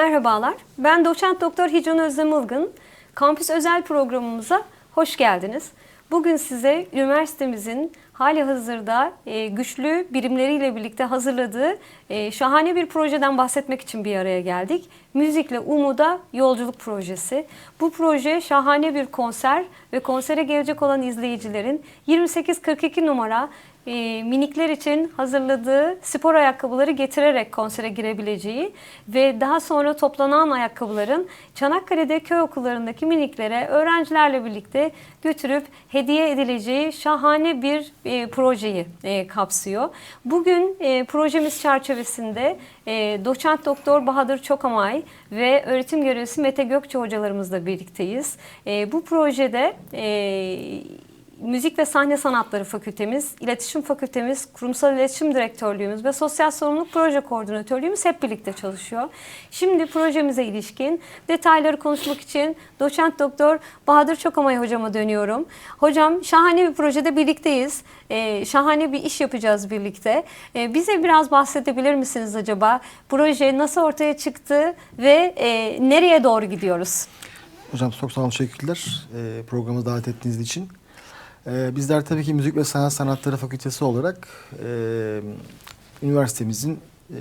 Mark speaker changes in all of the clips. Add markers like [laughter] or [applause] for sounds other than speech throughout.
Speaker 1: Merhabalar, ben doçent doktor Hicran Özlem Ilgın. Kampüs özel programımıza hoş geldiniz. Bugün size üniversitemizin hali hazırda e, güçlü birimleriyle birlikte hazırladığı e, şahane bir projeden bahsetmek için bir araya geldik. Müzikle Umuda Yolculuk Projesi. Bu proje şahane bir konser ve konsere gelecek olan izleyicilerin 28-42 numara e, minikler için hazırladığı spor ayakkabıları getirerek konsere girebileceği ve daha sonra toplanan ayakkabıların Çanakkale'de köy okullarındaki miniklere öğrencilerle birlikte götürüp hediye edileceği şahane bir e, projeyi e, kapsıyor. Bugün e, projemiz çerçevesinde e, doçent doktor Bahadır Çokamay ve öğretim görevlisi Mete Gökçe hocalarımızla birlikteyiz. E, bu projede e, Müzik ve Sahne Sanatları Fakültemiz, İletişim Fakültemiz, Kurumsal İletişim Direktörlüğümüz ve Sosyal Sorumluluk Proje Koordinatörlüğümüz hep birlikte çalışıyor. Şimdi projemize ilişkin detayları konuşmak için doçent doktor Bahadır Çokamay hocama dönüyorum. Hocam şahane bir projede birlikteyiz. Ee, şahane bir iş yapacağız birlikte. Ee, bize biraz bahsedebilir misiniz acaba? Proje nasıl ortaya çıktı ve e, nereye doğru gidiyoruz?
Speaker 2: Hocam çok sağ olun, teşekkürler e, programı davet ettiğiniz için. E, bizler tabii ki Müzik ve Sanat Sanatları Fakültesi olarak e, üniversitemizin e,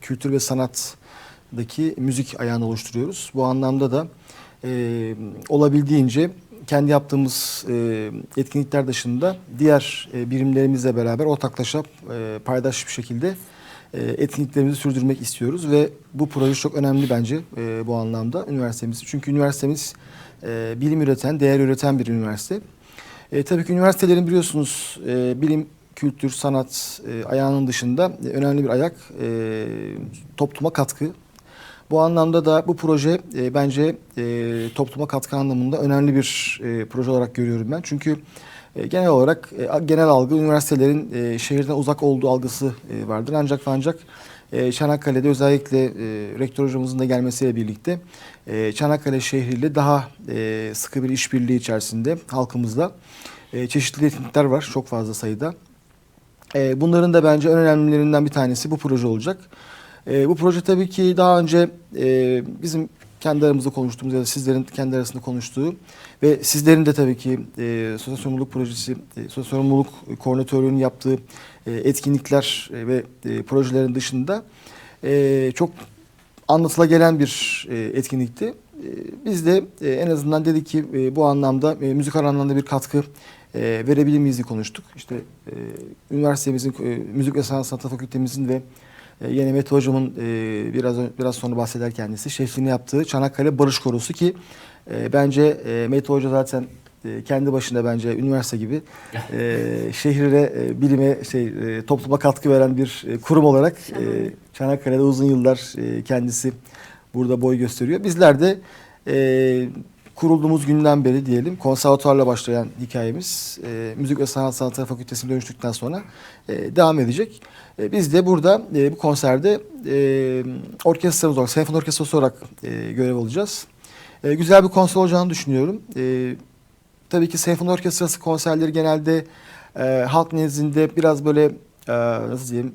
Speaker 2: kültür ve sanattaki müzik ayağını oluşturuyoruz. Bu anlamda da e, olabildiğince kendi yaptığımız e, etkinlikler dışında diğer e, birimlerimizle beraber ortaklaşa e, paydaş bir şekilde e, etkinliklerimizi sürdürmek istiyoruz ve bu proje çok önemli bence e, bu anlamda üniversitemiz. Çünkü üniversitemiz e, bilim üreten, değer üreten bir üniversite. E, tabii ki üniversitelerin biliyorsunuz e, bilim, kültür, sanat e, ayağının dışında e, önemli bir ayak e, topluma katkı. Bu anlamda da bu proje e, bence e, topluma katkı anlamında önemli bir e, proje olarak görüyorum ben. Çünkü e, genel olarak e, genel algı üniversitelerin e, şehirden uzak olduğu algısı vardır. Ancak ancak Çanakkale'de özellikle e, rektör hocamızın da gelmesiyle birlikte Çanakkale şehriyle daha sıkı bir işbirliği içerisinde halkımızla çeşitli etkinlikler var çok fazla sayıda. Bunların da bence en önemlilerinden bir tanesi bu proje olacak. E, bu proje tabii ki daha önce e, bizim kendi aramızda konuştuğumuz ya da sizlerin kendi arasında konuştuğu ve sizlerin de tabii ki e, sosyal sorumluluk projesi, e, sosyal sorumluluk koordinatörlüğünün yaptığı e, etkinlikler e, ve e, projelerin dışında e, çok anlatıla gelen bir e, etkinlikti. E, biz de e, en azından dedik ki e, bu anlamda e, müzikal anlamda bir katkı e, verebilir miyiz diye konuştuk. İşte e, üniversitemizin, e, Müzik ve Sanat Sanatı Fakültemizin ve e, yeni Mete Hocam'ın e, biraz biraz sonra bahseder kendisi şefliğini yaptığı Çanakkale Barış Korosu ki e, bence e, Mete Hoca zaten e, kendi başına bence üniversite gibi e, [laughs] şehire, e, bilime, şey, e, topluma katkı veren bir e, kurum olarak e, Çanakkale'de uzun yıllar e, kendisi burada boy gösteriyor. Bizler de e, kurulduğumuz günden beri diyelim konservatuarla başlayan hikayemiz e, Müzik ve Sanat Sanatları Fakültesi'ne dönüştükten sonra e, devam edecek. E, biz de burada e, bu konserde e, orkestramız olarak, senfoni orkestrası olarak e, görev alacağız. E, güzel bir konser olacağını düşünüyorum. E, tabii ki senfoni orkestrası konserleri genelde e, halk nezdinde biraz böyle e, nasıl diyeyim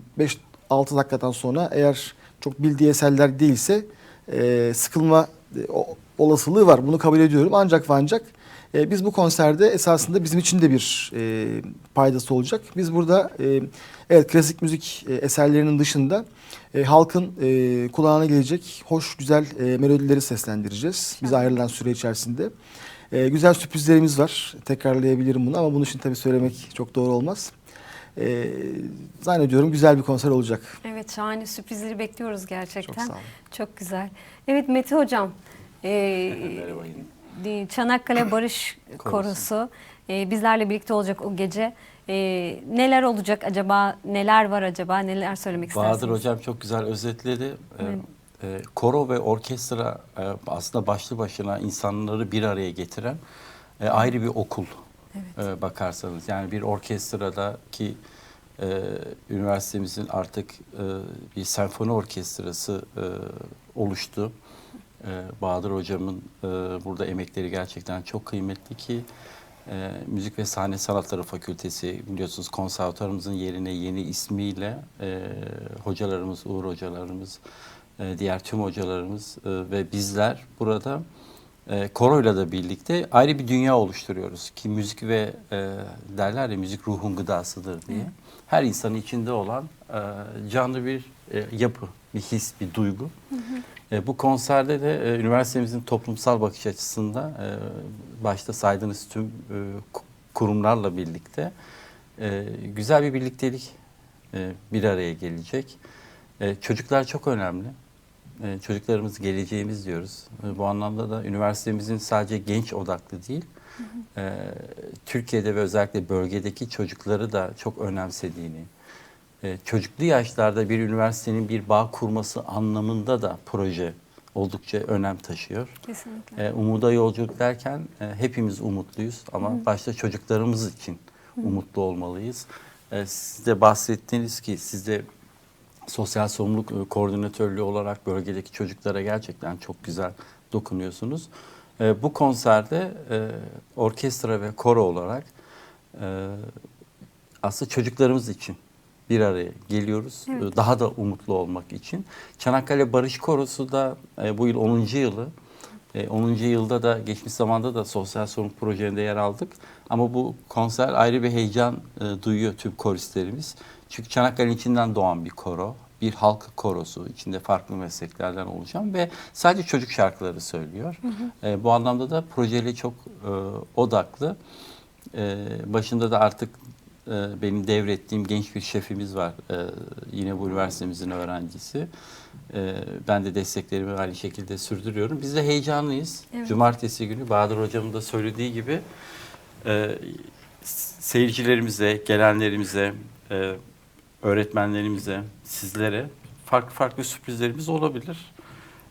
Speaker 2: 5-6 dakikadan sonra eğer çok bildiği eserler değilse e, sıkılma o- olasılığı var. Bunu kabul ediyorum. Ancak ve ancak e, biz bu konserde esasında bizim için de bir e, paydası olacak. Biz burada e, evet klasik müzik e, eserlerinin dışında e, halkın e, kulağına gelecek hoş güzel e, melodileri seslendireceğiz. Bize ayrılan süre içerisinde. E, güzel sürprizlerimiz var. Tekrarlayabilirim bunu ama bunu için tabii söylemek çok doğru olmaz. E, zannediyorum güzel bir konser olacak.
Speaker 1: Evet şahane sürprizleri bekliyoruz gerçekten.
Speaker 2: Çok sağ olun.
Speaker 1: Çok güzel. Evet Mete Hocam, e,
Speaker 3: Merhaba yine.
Speaker 1: e, Çanakkale Barış [coughs]
Speaker 3: Korosu.
Speaker 1: E, bizlerle birlikte olacak o gece. E, neler olacak acaba, neler var acaba, neler söylemek istersiniz?
Speaker 3: Bahadır Hocam çok güzel özetledi. Ee,
Speaker 1: Evet.
Speaker 3: e, koro ve orkestra e, aslında başlı başına insanları bir araya getiren e, ayrı bir okul. E, bakarsanız yani bir orkestradaki e, üniversitemizin artık e, bir senfoni orkestrası e, oluştu. E, Bahadır Hocam'ın e, burada emekleri gerçekten çok kıymetli ki e, Müzik ve Sahne Sanatları Fakültesi biliyorsunuz konservatuarımızın yerine yeni ismiyle e, hocalarımız, Uğur hocalarımız e, diğer tüm hocalarımız e, ve bizler burada e, koroyla da birlikte ayrı bir dünya oluşturuyoruz ki müzik ve e, derler ya müzik ruhun gıdasıdır diye. Her insanın içinde olan e, canlı bir e, yapı, bir his, bir duygu. E, bu konserde de e, üniversitemizin toplumsal bakış açısında e, başta saydığınız tüm e, ku- kurumlarla birlikte e, güzel bir birliktelik e, bir araya gelecek. E, çocuklar çok önemli. E, çocuklarımız geleceğimiz diyoruz. E, bu anlamda da üniversitemizin sadece genç odaklı değil, e, Türkiye'de ve özellikle bölgedeki çocukları da çok önemsediğini, çocuklu yaşlarda bir üniversitenin bir bağ kurması anlamında da proje oldukça önem taşıyor.
Speaker 1: Kesinlikle.
Speaker 3: Umuda yolculuk derken hepimiz umutluyuz ama başta çocuklarımız için umutlu olmalıyız. Siz de bahsettiniz ki siz de sosyal sorumluluk e, koordinatörlüğü olarak bölgedeki çocuklara gerçekten çok güzel dokunuyorsunuz. E, bu konserde e, orkestra ve koro olarak e, aslında çocuklarımız için bir araya geliyoruz.
Speaker 1: Evet.
Speaker 3: Daha da umutlu olmak için. Çanakkale Barış Korosu da e, bu yıl 10. yılı. E, 10. yılda da geçmiş zamanda da sosyal sorumluluk projelerinde yer aldık. Ama bu konser ayrı bir heyecan e, duyuyor tüm koristlerimiz. Çünkü Çanakkale'nin içinden doğan bir koro. Bir halk korosu içinde farklı mesleklerden oluşan ve sadece çocuk şarkıları söylüyor. E, bu anlamda da projeyle çok e, odaklı. E, başında da artık e, benim devrettiğim genç bir şefimiz var. E, yine bu üniversitemizin öğrencisi. E, ben de desteklerimi aynı şekilde sürdürüyorum. Biz de heyecanlıyız.
Speaker 1: Evet.
Speaker 3: Cumartesi günü Bahadır Hocam'ın da söylediği gibi e, seyircilerimize, gelenlerimize, e, öğretmenlerimize, sizlere farklı farklı sürprizlerimiz olabilir.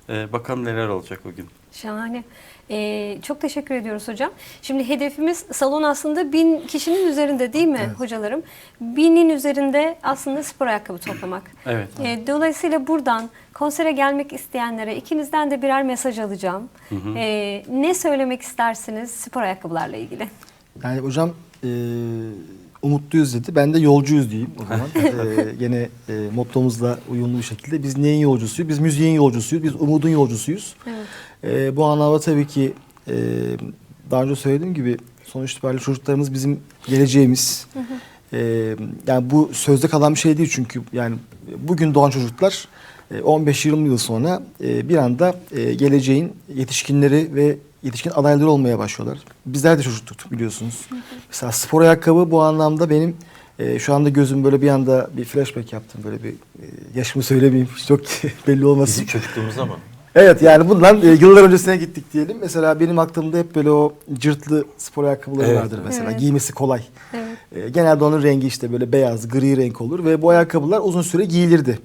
Speaker 3: E, bakalım neler olacak o gün.
Speaker 1: Şahane. Ee, çok teşekkür ediyoruz hocam. Şimdi hedefimiz salon aslında bin kişinin üzerinde değil mi hocalarım? Binin üzerinde aslında spor ayakkabı toplamak.
Speaker 3: Evet.
Speaker 1: Ee, dolayısıyla buradan konsere gelmek isteyenlere ikinizden de birer mesaj alacağım. Ee, ne söylemek istersiniz spor ayakkabılarla ilgili?
Speaker 2: Yani hocam e, umutluyuz dedi. Ben de yolcuyuz diyeyim o zaman. [laughs] e, gene e, mottomuzla uyumlu bir şekilde. Biz neyin yolcusuyuz? Biz müziğin yolcusuyuz. Biz umudun yolcusuyuz.
Speaker 1: Evet.
Speaker 2: E, bu anlamda tabii ki e, daha önce söylediğim gibi sonuç itibariyle çocuklarımız bizim geleceğimiz. E, yani bu sözde kalan bir şey değil çünkü yani bugün doğan çocuklar e, 15-20 yıl sonra e, bir anda e, geleceğin yetişkinleri ve yetişkin adayları olmaya başlıyorlar. Bizler de çocuktuk biliyorsunuz. Mesela spor ayakkabı bu anlamda benim e, şu anda gözüm böyle bir anda bir flashback yaptım. Böyle bir e, yaşımı söylemeyeyim çok [laughs] belli olmasın.
Speaker 3: Bizim çocukluğumuzda mı?
Speaker 2: Evet yani bundan e, yıllar öncesine gittik diyelim. Mesela benim aklımda hep böyle o cırtlı spor ayakkabıları
Speaker 3: Evet,
Speaker 2: vardır mesela.
Speaker 1: Evet.
Speaker 2: Giymesi kolay.
Speaker 1: Evet.
Speaker 2: E, genelde onun rengi işte böyle beyaz, gri renk olur ve bu ayakkabılar uzun süre giyilirdi.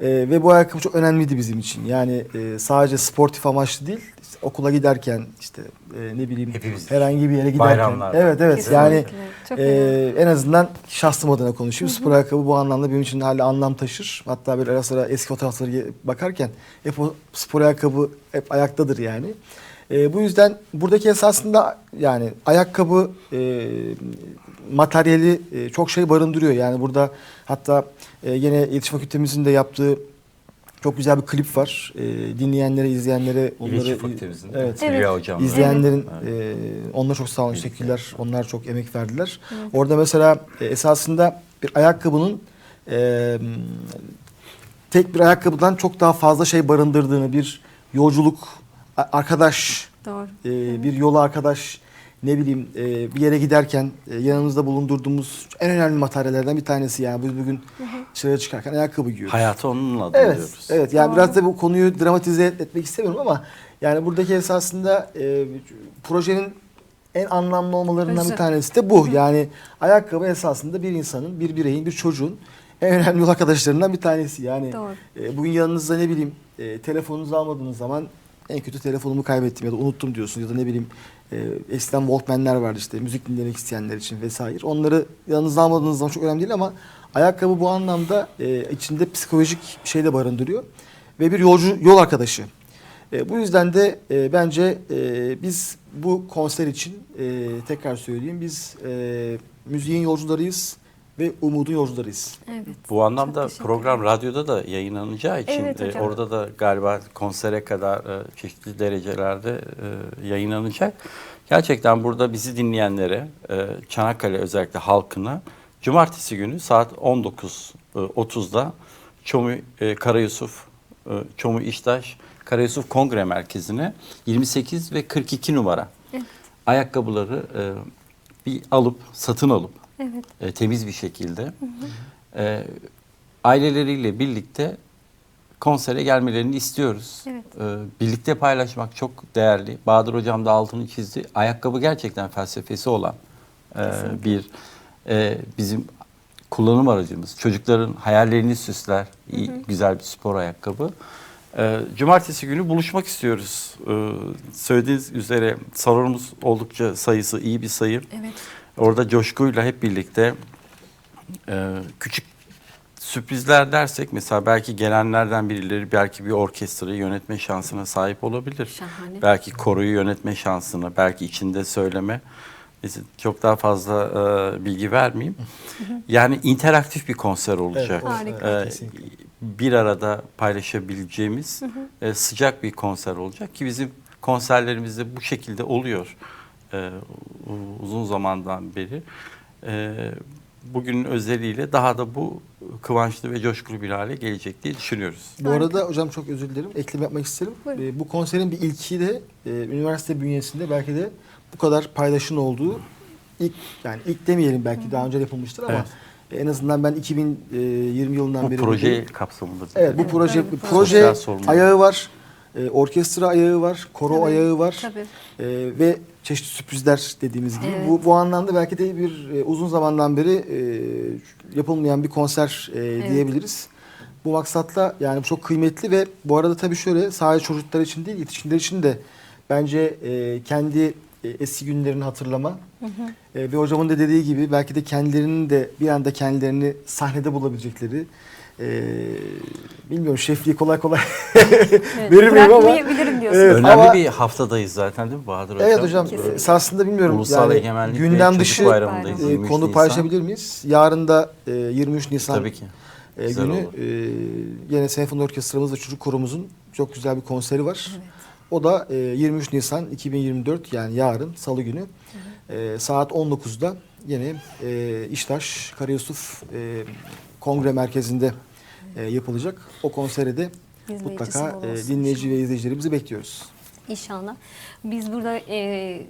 Speaker 2: E, ve bu ayakkabı çok önemliydi bizim için. Yani e, sadece sportif amaçlı değil, işte okula giderken işte e, ne bileyim
Speaker 3: Hepimiz.
Speaker 2: herhangi bir yere giderken.
Speaker 3: Bayramlarda.
Speaker 2: Evet evet
Speaker 1: Kesinlikle.
Speaker 2: yani
Speaker 1: Çok
Speaker 2: e,
Speaker 1: önemli.
Speaker 2: en azından şahsım adına konuşayım. Spor ayakkabı bu anlamda benim için hala anlam taşır. Hatta böyle ara sıra eski fotoğraflara bakarken hep o spor ayakkabı hep ayaktadır yani. E, bu yüzden buradaki esasında yani ayakkabı e, materyali e, çok şey barındırıyor. Yani burada hatta e, yine iletişim fakültemizin de yaptığı çok güzel bir klip var. E, dinleyenlere, izleyenlere
Speaker 3: Fakültemizin.
Speaker 2: Evet.
Speaker 1: Evet.
Speaker 3: Hocam.
Speaker 2: İzleyenlerin
Speaker 3: Evet.
Speaker 2: e, onlara çok sağ olun teşekkürler. Onlar çok emek verdiler. Orada mesela e, esasında bir ayakkabının e, tek bir ayakkabıdan çok daha fazla şey barındırdığını bir yolculuk arkadaş
Speaker 1: Doğru.
Speaker 2: e, bir yola arkadaş ne bileyim e, bir yere giderken e, yanımızda bulundurduğumuz en önemli materyallerden bir tanesi yani biz bugün dışarıya çıkarken ayakkabı giyiyoruz.
Speaker 3: Hayatı onunla
Speaker 2: Evet,
Speaker 3: doluyoruz.
Speaker 2: evet. Yani biraz da bu konuyu dramatize etmek istemiyorum ama yani buradaki esasında e, projenin en anlamlı olmalarından bir tanesi de bu. Yani ayakkabı esasında bir insanın, bir bireyin, bir çocuğun en önemli yol arkadaşlarından bir tanesi. Yani
Speaker 1: Doğru.
Speaker 2: e, bugün yanınızda ne bileyim e, telefonunuzu almadığınız zaman en kötü telefonumu kaybettim ya da unuttum diyorsunuz ya da ne bileyim e, eskiden Walkman'ler vardı işte müzik dinlemek isteyenler için vesaire. Onları yanınızda almadığınız zaman çok önemli değil ama ayakkabı bu anlamda e, içinde psikolojik bir şey de barındırıyor ve bir yolcu yol arkadaşı. E, bu yüzden de e, bence e, biz bu konser için e, tekrar söyleyeyim biz e, müziğin yolcularıyız ve umudun yolcularıyız.
Speaker 1: Evet.
Speaker 3: Bu anlamda program radyoda da yayınlanacağı için
Speaker 1: Evet
Speaker 3: e,
Speaker 1: hocam.
Speaker 3: orada da galiba konsere kadar e, çeşitli derecelerde e, yayınlanacak. Gerçekten burada bizi dinleyenlere, e, Çanakkale özellikle halkına cumartesi günü saat 19.30'da Çomu e, Karayusuf, e, Çomu İştaş Karayusuf Kongre Merkezi'ne 28 ve 42 numara ayakkabıları e, bir alıp satın alıp
Speaker 1: Evet.
Speaker 3: e, temiz bir şekilde e, aileleriyle birlikte konsere gelmelerini istiyoruz.
Speaker 1: Evet.
Speaker 3: E, birlikte paylaşmak çok değerli. Bahadır Hocam da altını çizdi. Ayakkabı gerçekten felsefesi olan e, bir e, bizim kullanım aracımız. Çocukların hayallerini süsler. iyi, güzel bir spor ayakkabı. E, cumartesi günü buluşmak istiyoruz. E, söylediğiniz üzere salonumuz oldukça sayısı iyi bir sayı.
Speaker 1: Evet.
Speaker 3: Orada coşkuyla hep birlikte e, küçük sürprizler dersek mesela belki gelenlerden birileri belki bir orkestrayı yönetme şansına sahip olabilir.
Speaker 1: Şahane.
Speaker 3: Belki koroyu yönetme şansına, belki içinde söyleme. Neyse, çok daha fazla e, bilgi vermeyeyim. [laughs] Yani interaktif bir konser olacak.
Speaker 2: Evet,
Speaker 1: Harika.
Speaker 3: E, bir arada paylaşabileceğimiz e, sıcak bir konser olacak ki bizim konserlerimizde bu şekilde oluyor e, uzun zamandan beri. E, bugünün özelliğiyle daha da bu kıvançlı ve coşkulu bir hale gelecek diye düşünüyoruz.
Speaker 2: Bu arada hocam çok özür dilerim. Ekleme yapmak isterim.
Speaker 1: Buyurun.
Speaker 2: Ee, bu konserin bir ilki de e, üniversite bünyesinde belki de bu kadar paylaşın olduğu ilk yani ilk demeyelim belki daha önce yapılmıştır ama en azından ben 2020 yılından
Speaker 3: Bu
Speaker 2: beri
Speaker 3: proje
Speaker 2: buradayım.
Speaker 3: kapsamında.
Speaker 2: Evet bu
Speaker 1: Evet,
Speaker 2: proje
Speaker 1: proje.
Speaker 2: proje ayağı var. E, orkestra ayağı var, koro
Speaker 1: Tabii,
Speaker 2: ayağı var.
Speaker 1: tabii.
Speaker 2: E, ve çeşitli sürprizler dediğimiz gibi.
Speaker 1: Evet.
Speaker 2: Bu bu anlamda belki de bir e, uzun zamandan beri e, yapılmayan bir konser e, diyebiliriz. Bu maksatla yani bu çok kıymetli ve bu arada tabii şöyle sadece çocuklar için değil yetişkinler için de bence e, kendi e, eski günlerini hatırlama e, ve hocamın da dediği gibi belki de kendilerinin de bir anda kendilerini sahnede bulabilecekleri e, bilmiyorum şefliği kolay kolay [laughs]
Speaker 1: Evet.
Speaker 2: Ama-. Evet,
Speaker 3: Önemli
Speaker 2: ama-
Speaker 3: bir haftadayız zaten değil mi Bahadır Hocam?
Speaker 2: Evet hocam
Speaker 1: Kesinlikle.
Speaker 2: esasında bilmiyorum
Speaker 3: Ulusal
Speaker 2: yani gündem dışı
Speaker 3: Bayramı'ndayız.
Speaker 1: e,
Speaker 3: 23
Speaker 2: konu
Speaker 3: Nisan.
Speaker 2: paylaşabilir miyiz? Yarın da e, 23 Nisan
Speaker 3: Tabii ki.
Speaker 2: e,
Speaker 3: Güzel
Speaker 2: günü
Speaker 3: olur.
Speaker 2: e, yine senfoni orkestramız ve çocuk korumuzun çok güzel bir konseri var. O da e, 23 Nisan 2024 yani yarın salı günü e, saat 19'da yine e, İştaş Karayusuf e, Kongre Merkezi'nde e, yapılacak. O konsere de mutlaka e, dinleyici ve izleyicilerimizi bekliyoruz.
Speaker 1: İnşallah. Biz burada e,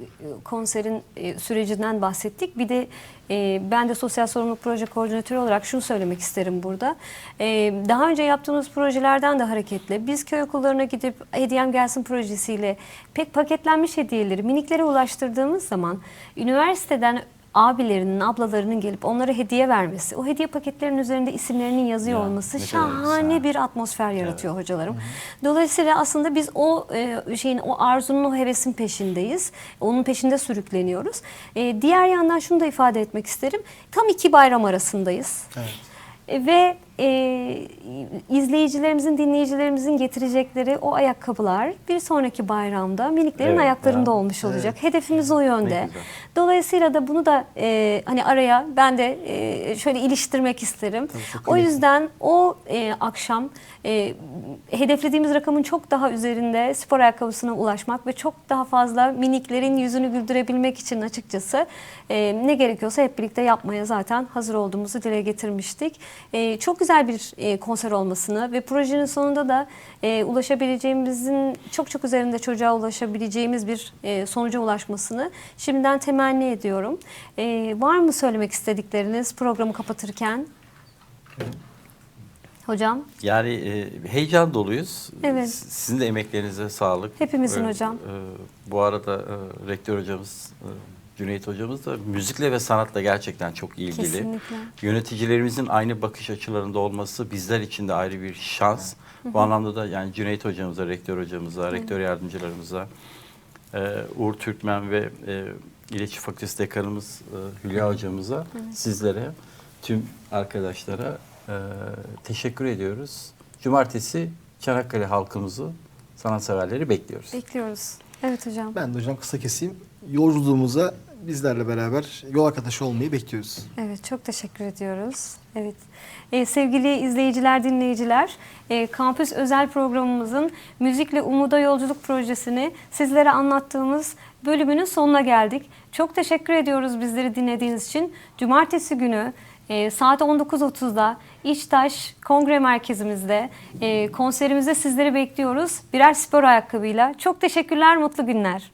Speaker 1: konserin e, sürecinden bahsettik. Bir de e, ben de sosyal sorumluluk proje koordinatörü olarak şunu söylemek isterim burada. E, daha önce yaptığımız projelerden de hareketle biz köy okullarına gidip Hediyem Gelsin projesiyle pek paketlenmiş hediyeleri miniklere ulaştırdığımız zaman üniversiteden abilerinin, ablalarının gelip onlara hediye vermesi, o hediye paketlerinin üzerinde isimlerinin yazıyor
Speaker 3: Ya,
Speaker 1: olması şahane
Speaker 3: güzel.
Speaker 1: bir atmosfer yaratıyor hocalarım. Dolayısıyla aslında biz o e, şeyin, o arzunun, o hevesin peşindeyiz. Onun peşinde sürükleniyoruz. E, diğer yandan şunu da ifade etmek isterim. Tam iki bayram arasındayız.
Speaker 2: Evet.
Speaker 1: E, Ve e, izleyicilerimizin, dinleyicilerimizin getirecekleri o ayakkabılar bir sonraki bayramda miniklerin
Speaker 3: Evet,
Speaker 1: ayaklarında
Speaker 3: ya.
Speaker 1: olmuş olacak. Hedefimiz o yönde. Dolayısıyla da bunu da e, hani araya ben de e, şöyle iliştirmek isterim.
Speaker 2: çok
Speaker 1: o yüzden o e, akşam e, hedeflediğimiz rakamın çok daha üzerinde spor ayakkabısına ulaşmak ve çok daha fazla miniklerin yüzünü güldürebilmek için açıkçası e, ne gerekiyorsa hep birlikte yapmaya zaten hazır olduğumuzu dile getirmiştik. E, çok güzel bir e, konser olmasını ve projenin sonunda da e, ulaşabileceğimizin çok çok üzerinde çocuğa ulaşabileceğimiz bir e, sonuca ulaşmasını şimdiden temenni ediyorum. E, var mı söylemek istedikleriniz programı kapatırken? Hocam?
Speaker 3: Yani e, heyecan doluyuz.
Speaker 1: Evet.
Speaker 3: S- Sizin de emeklerinize sağlık.
Speaker 1: Hepimizin hocam.
Speaker 3: e, bu arada e, rektör hocamız e, Cüneyt hocamız da müzikle ve sanatla gerçekten çok ilgili.
Speaker 1: Kesinlikle.
Speaker 3: Yöneticilerimizin aynı bakış açılarında olması bizler için de ayrı bir şans. Bu anlamda da yani Cüneyt hocamıza, rektör hocamıza, rektör yardımcılarımıza, e, Uğur Türkmen ve e, İletişim Fakültesi Dekanımız e, Hülya hocamıza, sizlere, tüm arkadaşlara e, teşekkür ediyoruz. Cumartesi Çanakkale halkımızı, sanatseverleri bekliyoruz.
Speaker 1: Bekliyoruz. Evet hocam.
Speaker 2: Ben de hocam kısa keseyim. Yolculuğumuza bizlerle beraber yol arkadaşı olmayı bekliyoruz.
Speaker 1: Evet, çok teşekkür ediyoruz. Evet, Ee, sevgili izleyiciler, dinleyiciler, e, Kampüs özel programımızın Müzikle Umuda Yolculuk projesini sizlere anlattığımız bölümünün sonuna geldik. Çok teşekkür ediyoruz bizleri dinlediğiniz için. Cumartesi günü e, saat 19.30'da İçtaş Kongre Merkezimizde e, konserimizde sizleri bekliyoruz. Birer spor ayakkabıyla. Çok teşekkürler, mutlu günler.